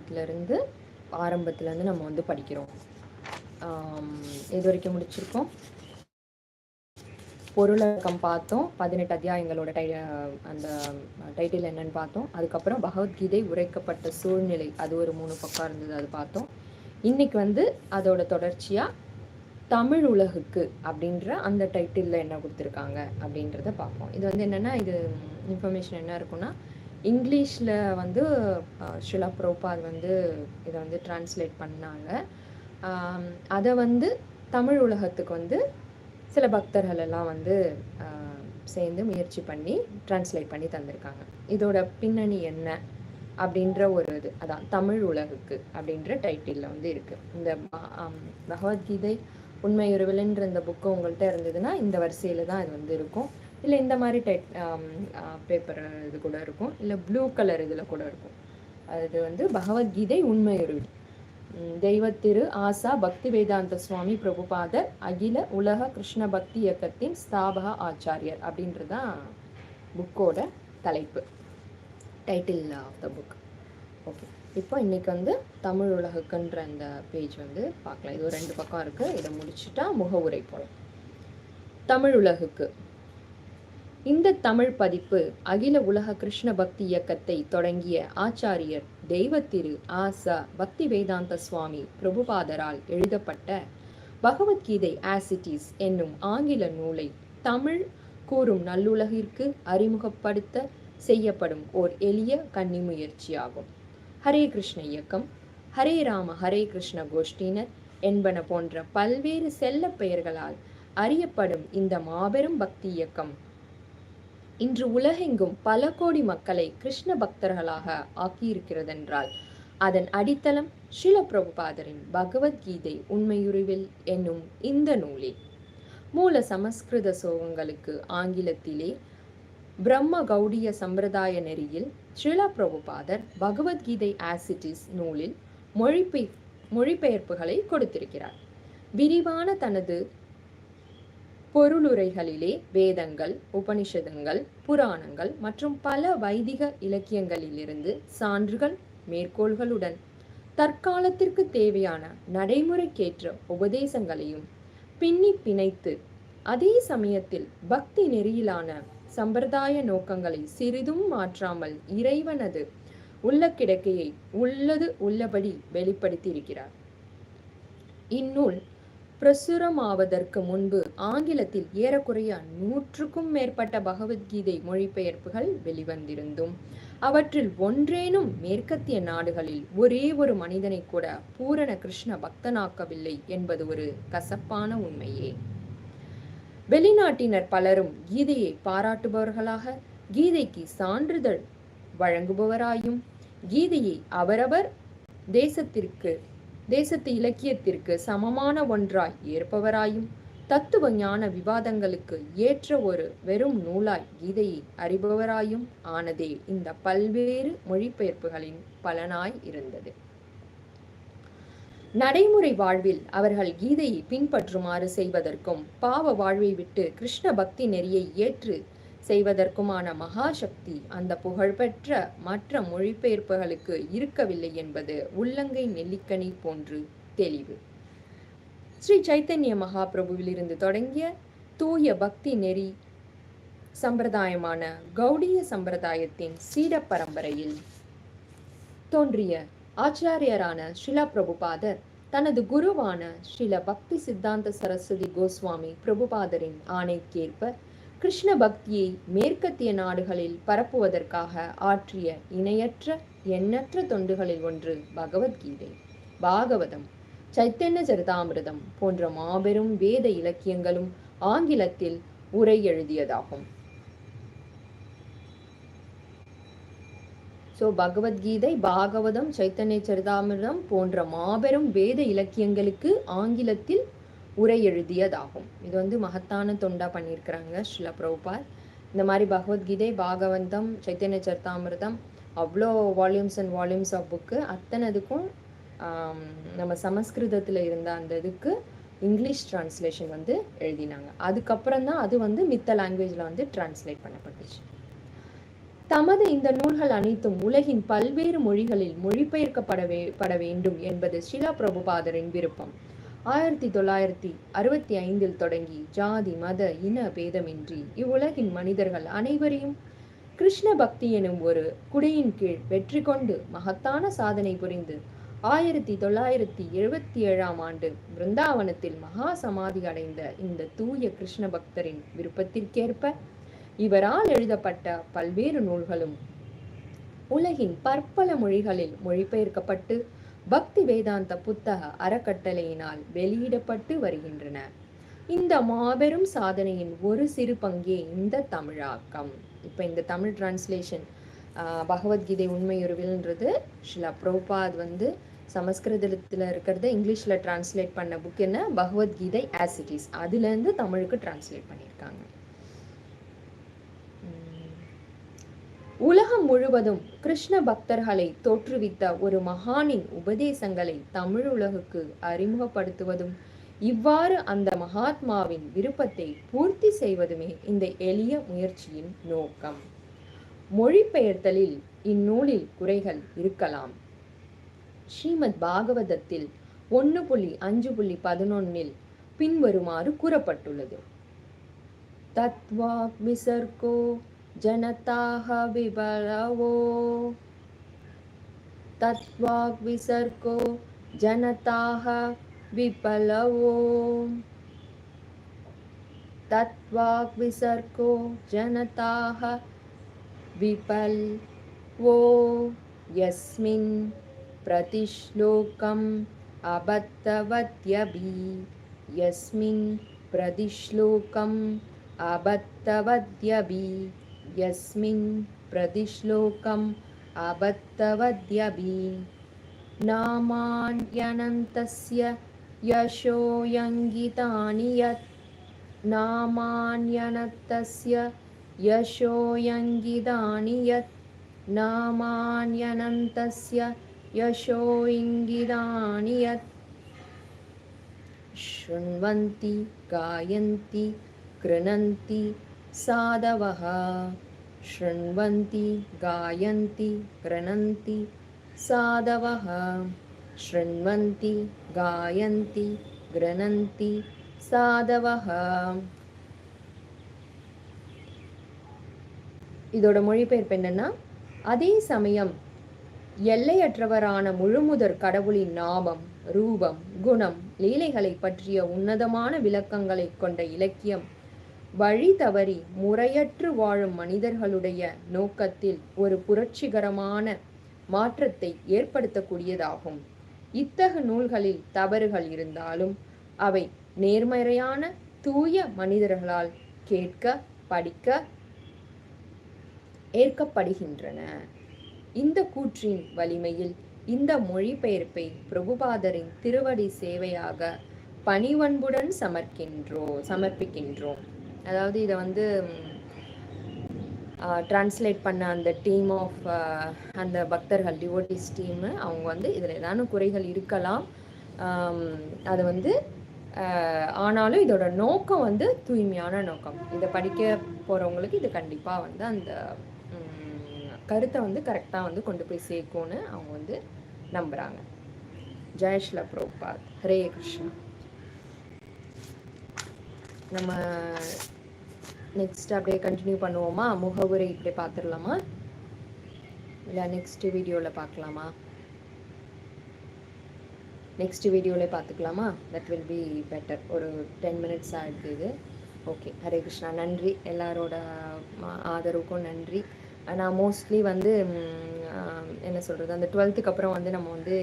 அத்தியாயத்திலிருந்து ஆரம்பத்துலேருந்து நம்ம வந்து படிக்கிறோம். இது வரைக்கும் முடிச்சிருக்கோம். பொருளக்கம் பார்த்தோம். பதினெட்டு அத்தியாயங்களோட டை அந்த டைட்டில் என்னன்னு பார்த்தோம். அதுக்கப்புறம் பகவத்கீதை உரைக்கப்பட்ட சூழ்நிலை அது ஒரு மூணு பக்கம் இருந்தது அது பார்த்தோம். இன்னைக்கு வந்து அதோட தொடர்ச்சியாக தமிழ் உலகுக்கு அப்படின்ற அந்த டைட்டிலில் என்ன கொடுத்துருக்காங்க அப்படின்றத பார்ப்போம். இது வந்து என்னென்னா இது இன்ஃபர்மேஷன் என்ன இருக்குன்னா இங்கிலீஷில் வந்து ஷிலா புரோபாத் வந்து இதை வந்து டிரான்ஸ்லேட் பண்ணாங்க. அதை வந்து தமிழ் உலகத்துக்கு வந்து சில பக்தர்கள் எல்லாம் வந்து சேர்ந்து முயற்சி பண்ணி டிரான்ஸ்லேட் பண்ணி தந்திருக்காங்க. இதோட பின்னணி என்ன அப்படின்ற ஒரு இது. அதான் தமிழ் உலகுக்கு அப்படின்ற டைட்டிலில் வந்து இருக்குது இந்த பகவத்கீதை உண்மையுறவில்ன்ற இந்த புக்கு உங்கள்கிட்ட இருந்ததுன்னா இந்த வரிசையில் தான் இது வந்து இருக்கும். இல்லை இந்த மாதிரி டைட் பேப்பர் um, uh, இது கூட இருக்கும். இல்லை ப்ளூ கலர் இதில் கூட இருக்கும். அது வந்து பகவத்கீதை உண்மையுறவில் தெய்வத்திரு ஆசா பக்தி வேதாந்த சுவாமி பிரபுபாதர் அகில உலக கிருஷ்ண பக்தி இயக்கத்தின் ஸ்தாபக ஆச்சாரியர் அப்படின்றது தான் புக்கோட தலைப்பு. Title of the book okay இப்போ இன்றைக்கி வந்து தமிழ் உலகுக்குன்ற அந்த பேஜ் வந்து பார்க்கலாம். இது ஒரு ரெண்டு பக்கம் இருக்குது இதை முடிச்சுட்டா முகவுரை போகலாம் தமிழ் உலகுக்கு. இந்த தமிழ் பதிப்பு அகில உலக கிருஷ்ண பக்தி இயக்கத்தை தொடங்கிய ஆச்சாரியர் தெய்வத்திரு ஆசா பக்தி வேதாந்த சுவாமி பிரபுபாதரால் எழுதப்பட்ட பகவத்கீதை ஆசிட்டிஸ் என்னும் ஆங்கில நூலை தமிழ் கூறும் நல்லுலகிற்கு அறிமுகப்படுத்த செய்யப்படும் ஓர் எளிய கன்னி முயற்சியாகும் ஹரே கிருஷ்ண இயக்கம் ஹரே ராம ஹரே கிருஷ்ண கோஷ்டினர் என்பன போன்ற பல்வேறு செல்ல பெயர்களால் அறியப்படும் இந்த மாபெரும் பக்தி இயக்கம் இன்று உலகெங்கும் பல கோடி மக்களை கிருஷ்ண பக்தர்களாக ஆக்கியிருக்கிறதென்றால் அதன் அடித்தளம் ஸ்ரீல பிரபுபாதரின் பகவத்கீதை உண்மையுருவில் என்னும் இந்த நூலே மூல சமஸ்கிருத சோகங்களுக்கு ஆங்கிலத்திலே பிரம்ம கௌடிய சம்பிரதாய நெறியில் ஸ்ரீலா பிரபுபாதர் பகவத்கீதை ஆசிட்டிஸ் நூலில் மொழிபெய் மொழிபெயர்ப்புகளை கொடுத்திருக்கிறார். விரிவான தனது பொருளுரைகளிலே வேதங்கள் உபனிஷதங்கள் புராணங்கள் மற்றும் பல வைதிக இலக்கியங்களிலிருந்து சான்றுகள் மேற்கோள்களுடன் தற்காலத்திற்கு தேவையான நடைமுறைக்கேற்ற உபதேசங்களையும் பின்னி பிணைத்து அதே சமயத்தில் பக்தி நெறியிலான சம்பிரதாய நோக்கங்களை சிறிதும் மாற்றாமல் இறைவனது உள்ள கிடக்கையை உள்ளது உள்ளபடி வெளிப்படுத்தியிருக்கிறார். இந்நூல் பிரசுரமாவதற்கு முன்பு ஆங்கிலத்தில் ஏறக்குறைய நூற்றுக்கும் மேற்பட்ட பகவத்கீதை மொழிபெயர்ப்புகள் வெளிவந்திருந்தும் அவற்றில் ஒன்றேனும் மேற்கத்திய நாடுகளில் ஒரே ஒரு மனிதனை கூட பூரண கிருஷ்ண பக்தனாக்கவில்லை என்பது ஒரு கசப்பான உண்மையே. வெளிநாட்டினர் பலரும் கீதையை பாராட்டுபவர்களாக கீதைக்கு சான்றிதழ் வழங்குபவராயும் கீதையை அவரவர் தேசத்திற்கு தேசத்து இலக்கியத்திற்கு சமமான ஒன்றாய் ஏற்பவராயும் தத்துவ ஞான விவாதங்களுக்கு ஏற்ற ஒரு வெறும் நூலாய் கீதையை அறிபவராயும் ஆனதே இந்த பல்வேறு மொழிபெயர்ப்புகளின் பலனாய் இருந்தது. நடைமுறை வாழ்வில் அவர்கள் கீதையை பின்பற்றுமாறு செய்வதற்கும் பாவ வாழ்வை விட்டு கிருஷ்ண பக்தி நெறியை ஏற்று செய்வதற்குமான மகாசக்தி அந்த புகழ்பெற்ற மற்ற மொழிபெயர்ப்புகளுக்கு இருக்கவில்லை என்பது உள்ளங்கை நெல்லிக்கனி போன்று தெளிவு. ஸ்ரீ சைத்தன்ய மகாபிரபுவிலிருந்து தொடங்கிய தூய பக்தி நெறி சம்பிரதாயமான கௌடிய சம்பிரதாயத்தின் சீட பரம்பரையில் தோன்றிய ஆச்சாரியரான ஷிலா பிரபுபாதர் தனது குருவான ஸ்ரீல பக்தி சித்தாந்த சரஸ்வதி கோஸ்வாமி பிரபுபாதரின் ஆணைக்கேற்ப கிருஷ்ண பக்தியை மேற்கத்திய நாடுகளில் பரப்புவதற்காக ஆற்றிய இணையற்ற எண்ணற்ற தொண்டுகளில் ஒன்று பகவத்கீதை. பாகவதம் சைத்தன்ய சரிதாமிரதம் போன்ற மாபெரும் வேத இலக்கியங்களும் ஆங்கிலத்தில் உரை எழுதியதாகும். ஸோ பகவத்கீதை பாகவதம் சைத்தன்ய சரிதாமிரதம் போன்ற மாபெரும் வேத இலக்கியங்களுக்கு ஆங்கிலத்தில் உரை எழுதியதாகும். இது வந்து மகத்தான தொண்டா பண்ணியிருக்கிறாங்க ஸ்ரீல பிரபுபால். இந்த மாதிரி பகவத்கீதை பாகவந்தம் சைத்தன்ய சரிதாமிர்தம் அவ்வளோ volumes and volumes of book அத்தனைதுக்கும் நம்ம சமஸ்கிருதத்தில் இருந்த அந்த இதுக்கு இங்கிலீஷ் டிரான்ஸ்லேஷன் வந்து எழுதினாங்க. அதுக்கப்புறம் தான் அது வந்து மித்த லாங்குவேஜில் வந்து டிரான்ஸ்லேட் பண்ணப்பட்டுச்சு. தமது இந்த நூல்கள் அனைத்தும் உலகின் பல்வேறு மொழிகளில் மொழிபெயர்க்கப்பட வே பட வேண்டும் என்பது ஷிலா பிரபுபாதரின் விருப்பம். ஆயிரத்தி தொள்ளாயிரத்தி அறுபத்தி ஐந்தில் தொடங்கி ஜாதி மத இன பேதமின்றி இவ்வுலகின் மனிதர்கள் அனைவரையும் கிருஷ்ண பக்தி எனும் ஒரு குடையின் கீழ் வெற்றி கொண்டு மகத்தான சாதனை புரிந்து ஆயிரத்தி தொள்ளாயிரத்தி எழுபத்தி ஏழாம் ஆண்டு பிருந்தாவனத்தில் மகா சமாதி அடைந்த இந்த தூய கிருஷ்ண பக்தரின் விருப்பத்திற்கேற்ப இவரால் எழுதப்பட்ட பல்வேறு நூல்களும் உலகின் பற்பல மொழிகளில் மொழிபெயர்க்கப்பட்டு பக்தி வேதாந்த புத்தக அறக்கட்டளையினால் வெளியிடப்பட்டு வருகின்றன. இந்த மாபெரும் சாதனையின் ஒரு சிறு பங்கே இந்த தமிழாக்கம். இப்போ இந்த தமிழ் டிரான்ஸ்லேஷன் பகவத்கீதை உண்மையுருவில்ன்றது. ஷிலா புரோபாத் வந்து சமஸ்கிருதத்தில் இருக்கிறத இங்கிலீஷில் டிரான்ஸ்லேட் பண்ண புக் என்ன? பகவத்கீதை ஆஸ் இட் இஸ் அதுலேருந்து தமிழுக்கு டிரான்ஸ்லேட் பண்ணியிருக்காங்க உலகம் முழுவதும் கிருஷ்ண பக்தர்களை தோற்றுவித்த ஒரு மகானின் உபதேசங்களை தமிழ் உலகுக்கு அறிமுகப்படுத்துவதும் இவ்வாறு அந்த மகாத்மாவின் விருப்பத்தை பூர்த்தி செய்வதுமே இந்த எளிய முயற்சியின் நோக்கம். மொழிபெயர்த்தலில் இந்நூலில் குறைகள் இருக்கலாம். ஸ்ரீமத் பாகவதத்தில் ஒன்று புள்ளி அஞ்சு புள்ளி பதினொன்னில் பின்வருமாறு கூறப்பட்டுள்ளது. தத்வாக் விசர்கோ जनताः विबलवो। तत्त्वाग्विसर्गो जनताः विपलवो यस्मिन् प्रतिश्लोकम् अबद्धवद्यभि यस्मिन् प्रतिश्लोकम् अबद्धवद्यभि यस्मिन् प्रतिश्लोकम् अबद्धवद्यभि नामान्यनन्तस्य यशोऽयङ्गितानि यत् नामान्यनन्तस्य यशोऽयङ्गितानि यत् नामान्यनन्तस्य यशोऽङ्गितानि यत् शृण्वन्ति गायन्ति गृह्णन्ति साधवः शृण्वन्ति गायन्ति गृह्णन्ति साधवः शृण्वन्ति गायन्ति गृह्णन्ति சாதவஹ இதோட மொழிபெயர்ப்பு என்னன்னா அதே சமயம் எல்லையற்றவரான முழுமுதற் கடவுளின் நாமம் ரூபம் குணம் லீலைகளை பற்றிய உன்னதமான விளக்கங்களை கொண்ட இலக்கியம் வழி தவறி முறையற்று வாழும் மனிதர்களுடைய நோக்கத்தில் ஒரு புரட்சிகரமான மாற்றத்தை ஏற்படுத்தக்கூடியதாகும். இத்தகு நூல்களில் தவறுகள் இருந்தாலும் அவை நேர்மறையான தூய மனிதர்களால் கேட்க படிக்க ஏற்கப்படுகின்றன. இந்த கூற்றின் வலிமையில் இந்த மொழிபெயர்ப்பை பிரபுபாதரின் திருவடி சேவையாக பணிவன்புடன் சமர்க்கின்றோ சமர்ப்பிக்கின்றோம். அதாவது இதை வந்து டிரான்ஸ்லேட் பண்ண அந்த டீம் ஆஃப் அந்த பக்தர்கள் டிவோட்டிஸ் டீமு அவங்க வந்து இதில் ஏதாவது குறைகள் இருக்கலாம். அது வந்து ஆனாலும் இதோட நோக்கம் வந்து தூய்மையான நோக்கம். இதை படிக்க போகிறவங்களுக்கு இது கண்டிப்பாக வந்து அந்த கருத்தை வந்து கரெக்டாக வந்து கொண்டு போய் சேர்க்கும்னு அவங்க வந்து நம்புகிறாங்க ஜெயஷ்ல ப்ரோபாத். ஹரே கிருஷ்ணா. நம்ம நெக்ஸ்ட் அப்படியே கண்டினியூ பண்ணுவோமா? முகவுரை இப்படி பார்த்துடலாமா? இல்லை நெக்ஸ்ட் வீடியோவில் பார்க்கலாமா? நெக்ஸ்ட் வீடியோவில் பார்த்துக்கலாமா? தட் வில் பி பெட்டர் ஒரு டென் மினிட்ஸ் ஆகிடுது இது. ஓகே ஹரே கிருஷ்ணா. நன்றி. எல்லாரோட ஆதரவுக்கும் நன்றி. நான் மோஸ்ட்லி வந்து என்ன சொல்கிறது அந்த டுவெல்த்துக்கு அப்புறம் வந்து நம்ம வந்து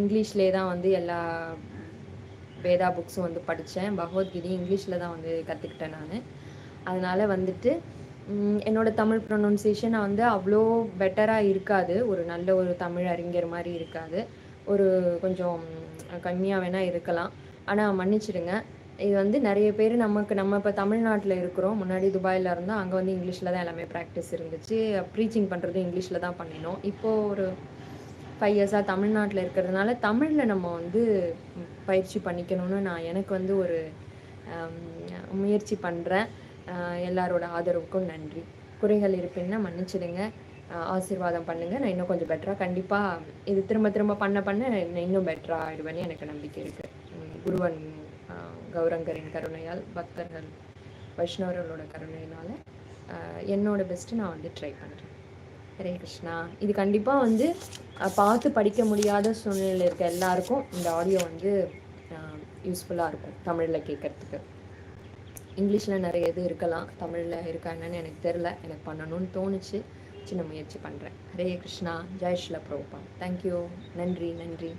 இங்கிலீஷ்லேயே தான் வந்து எல்லா வேதா புக்ஸும் வந்து படித்தேன் பகவத்கீதை இங்கிலீஷில் தான் வந்து கற்றுக்கிட்டேன் நான். அதனால் வந்துட்டு என்னோடய தமிழ் ப்ரொனவுன்சியேஷன் வந்து அவ்வளோ பெட்டராக இருக்காது. ஒரு நல்ல ஒரு தமிழ் அறிஞர் மாதிரி இருக்காது. ஒரு கொஞ்சம் கம்மியாக வேணால் இருக்கலாம். ஆனால் மன்னிச்சிடுங்க. இது வந்து நிறைய பேர் நமக்கு நம்ம இப்போ தமிழ்நாட்டில் இருக்கிறோம். முன்னாடி துபாயில் இருந்தால் அங்கே வந்து இங்கிலீஷில் தான் எல்லாமே ப்ராக்டிஸ் இருந்துச்சு. ப்ரீச்சிங் பண்ணுறதும் இங்கிலீஷில் தான் பண்ணினோம். இப்போது ஒரு ஃபைவ் இயர்ஸாக தமிழ்நாட்டில் இருக்கிறதுனால தமிழில் நம்ம வந்து பயிற்சி பண்ணிக்கணும்னு நான் எனக்கு வந்து ஒரு முயற்சி பண்ணுறேன் எல்லாரோட ஆதரவுக்கும் நன்றி. குறைகள் இருப்பேன்னா மன்னிச்சிடுங்க. ஆசீர்வாதம் பண்ணுங்கள் நான் இன்னும் கொஞ்சம் பெட்டராக கண்டிப்பாக இது திரும்ப திரும்ப பண்ண பண்ண இன்னும் பெட்டராக ஆயிடுவேன்னு எனக்கு நம்பிக்கை இருக்குது குருவன் கௌரங்கரின் கருணையால் பக்தர்கள் வைஷ்ணவர்களோட கருணையினால் என்னோட பெஸ்ட்டு நான் வந்து ட்ரை பண்ணுறேன் ஹரே கிருஷ்ணா. இது கண்டிப்பாக வந்து பார்த்து படிக்க முடியாத சூழ்நிலையில் இருக்க எல்லாருக்கும் இந்த ஆடியோ வந்து யூஸ்ஃபுல்லாக இருக்கும் தமிழில் கேட்குறதுக்கு. இங்கிலீஷில் நிறைய இது இருக்கலாம் தமிழில் இருக்கா என்னன்னு எனக்கு தெரில எனக்கு பண்ணணும்னு தோணுச்சு. சின்ன முயற்சி பண்ணுறேன் ஹரே கிருஷ்ணா ஜெய் ஸ்ரீல பிரபுபா. தேங்க்யூ நன்றி நன்றி.